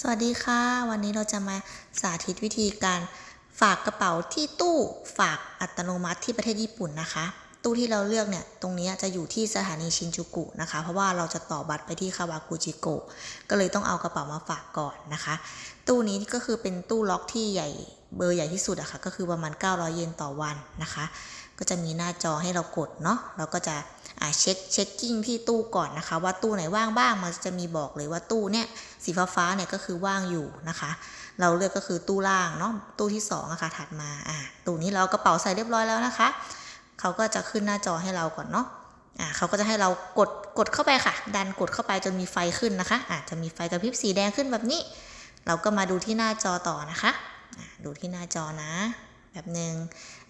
สวัสดีค่ะ วันนี้เราจะมาสาธิตวิธีการฝากกระเป๋าที่ตู้ฝากอัตโนมัติที่ประเทศญี่ปุ่นนะคะ ตู้ที่เราเลือกเนี่ย ตรงนี้จะอยู่ที่สถานีชินจูกุนะคะ เพราะว่าเราจะต่อบัตรไปที่คาวากุจิโกะ ก็เลยต้องเอากระเป๋ามาฝากก่อนนะคะ ตู้นี้ก็คือเป็นตู้ล็อกที่ใหญ่เบอร์ใหญ่ที่สุดอะคะ่ะ ก็คือประมาณ 900 เยนต่อวันนะคะ ก็จะมีหน้าจอให้เรากดเนาะ เราก็จะอ่าเช็คเช็คกิ้งที่ตู้ก่อนนะคะ ว่าตู้ไหนว่างบ้าง มันจะมีบอกเลยว่าตู้เนี่ยสีฟ้าฟ้าๆเนี่ยก็คือว่างอยู่นะคะ เราเลือกก็คือตู้ล่างเนาะ ตู้ที่2อะค่ะถัดมา อ่า ตู้นี้เรากระเป๋าใส่เรียบร้อยแล้วนะคะ เขาก็จะขึ้นหน้าจอให้เราก่อนเนาะอ่าเขาก็จะให้เรากดกดเข้าไปค่ะ ดันกดเข้าไปจนมีไฟขึ้นนะคะอาจจะมีไฟกระพริบสีแดงขึ้นแบบนี้ เราก็มาดูที่หน้าจอต่อนะคะอ่าดูที่หน้าจอนะ แบบหนึ่ง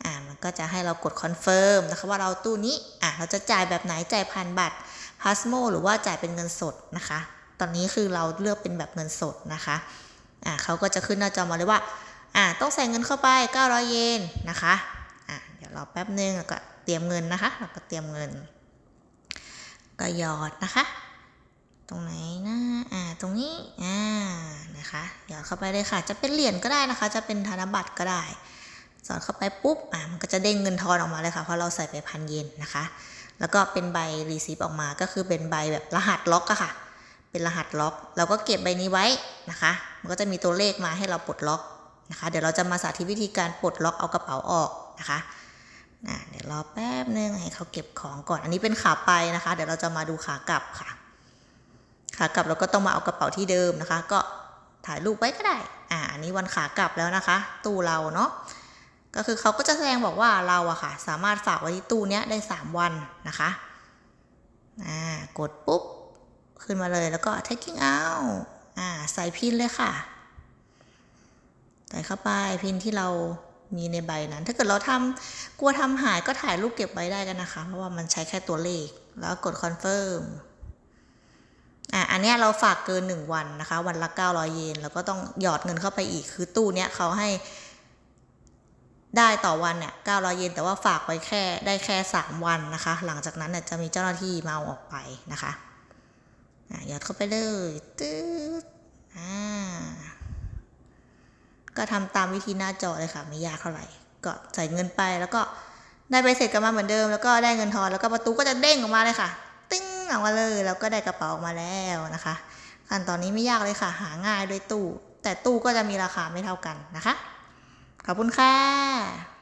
อ่ามันก็จะให้เรากดคอนเฟิร์มนะคะว่าเราตู้นี้อ่าเราจะจ่ายแบบไหนจ่ายผ่านบัตรพาสโมหรือว่าจ่ายเป็นเงินสดนะคะ ตอนนี้คือเราเลือกเป็นแบบเงินสดนะคะอ่าเขาก็จะขึ้นหน้าจอมาเลยว่าอ่าต้องใส่เงินเข้าไป 900 เยนนะคะอ่าเดี๋ยวรอแป๊บนึงแล้วก็ เตรียมเงินนะคะเราก็เตรียมเงินก็หยอดนะคะ ตรงไหนนะอ่าตรงนี้อ่านะคะหยอดเข้าไปเลยค่ะ จะเป็นเหรียญก็ได้นะคะ จะเป็นธนบัตรก็ได้ สอดเข้าไปปุ๊บอะมันก็จะเด้งเงินทอนออกมาเลยค่ะเพราะเราใส่ไปพันเยนนะคะ แล้วก็เป็นใบรีซีฟออกมาก็คือเป็นใบแบบรหัสล็อกอะค่ะ เป็นรหัสล็อก เราก็เก็บใบนี้ไว้นะคะ มันก็จะมีตัวเลขมาให้เราปลดล็อกนะคะ เดี๋ยวเราจะมาสาธิตวิธีการปลดล็อกเอากระเป๋าออกนะคะอะเด รอแป๊บนึงให้เขาเก็บของก่อน อันนี้เป็นขาไปนะคะ เดี๋ยวเราจะมาดูขากลับค่ะ ขากลับเราก็ต้องมาเอากระเป๋าที่เดิมนะคะ ก็ถ่ายรูปไว้ก็ได้ อ่าอันนี้วันขากลับแล้วนะคะ ตู้เราเนาะ ก็คือเขาก็จะแสดงบอกว่าเราอะค่ะ สามารถฝากไว้ที่ตู้เนี้ยได้ 3 วันนะคะ อ่า กดปุ๊บ ขึ้นมาเลยแล้วก็ taking out อ่า ใส่พินเลยค่ะ ใส่เข้าไปพินที่เรา มีในใบนั้น ถ้าเกิดเราทำกลัวทำหายก็ถ่ายรูปเก็บไว้ได้กันนะคะ เพราะว่ามันใช้แค่ตัวเลข แล้วกด confirm อะอันนี้เราฝากเกิน 1 วันนะคะ วันละ 900 เยน แล้วก็ต้องหยอดเงินเข้าไปอีก คือตู้เนี้ยเขาให้ได้ต่อวันเนี่ย 900 เยน แต่ว่าฝากไว้แค่ได้แค่ 3 วันนะคะ หลังจากนั้นเนี่ยจะมีเจ้าหน้าที่มาเอาออกไปนะคะอะหยอดเข้าไปเลยตืดอ่า ก็ทำตามวิธีหน้าจอเลยค่ะ ไม่ยากเท่าไหร่ ก็ใส่เงินไปแล้วก็ได้ไปเสร็จกลับมาเหมือนเดิม แล้วก็ได้เงินทอนแล้วก็ประตูก็จะเด้งออกมาเลยค่ะ ติ้งออกมาเลย แล้วก็ได้กระเป๋าออกมาแล้วนะคะ ขั้นตอนนี้ไม่ยากเลยค่ะ หาง่ายด้วยตู้ แต่ตู้ก็จะมีราคาไม่เท่ากันนะคะ ขอบคุณค่ะ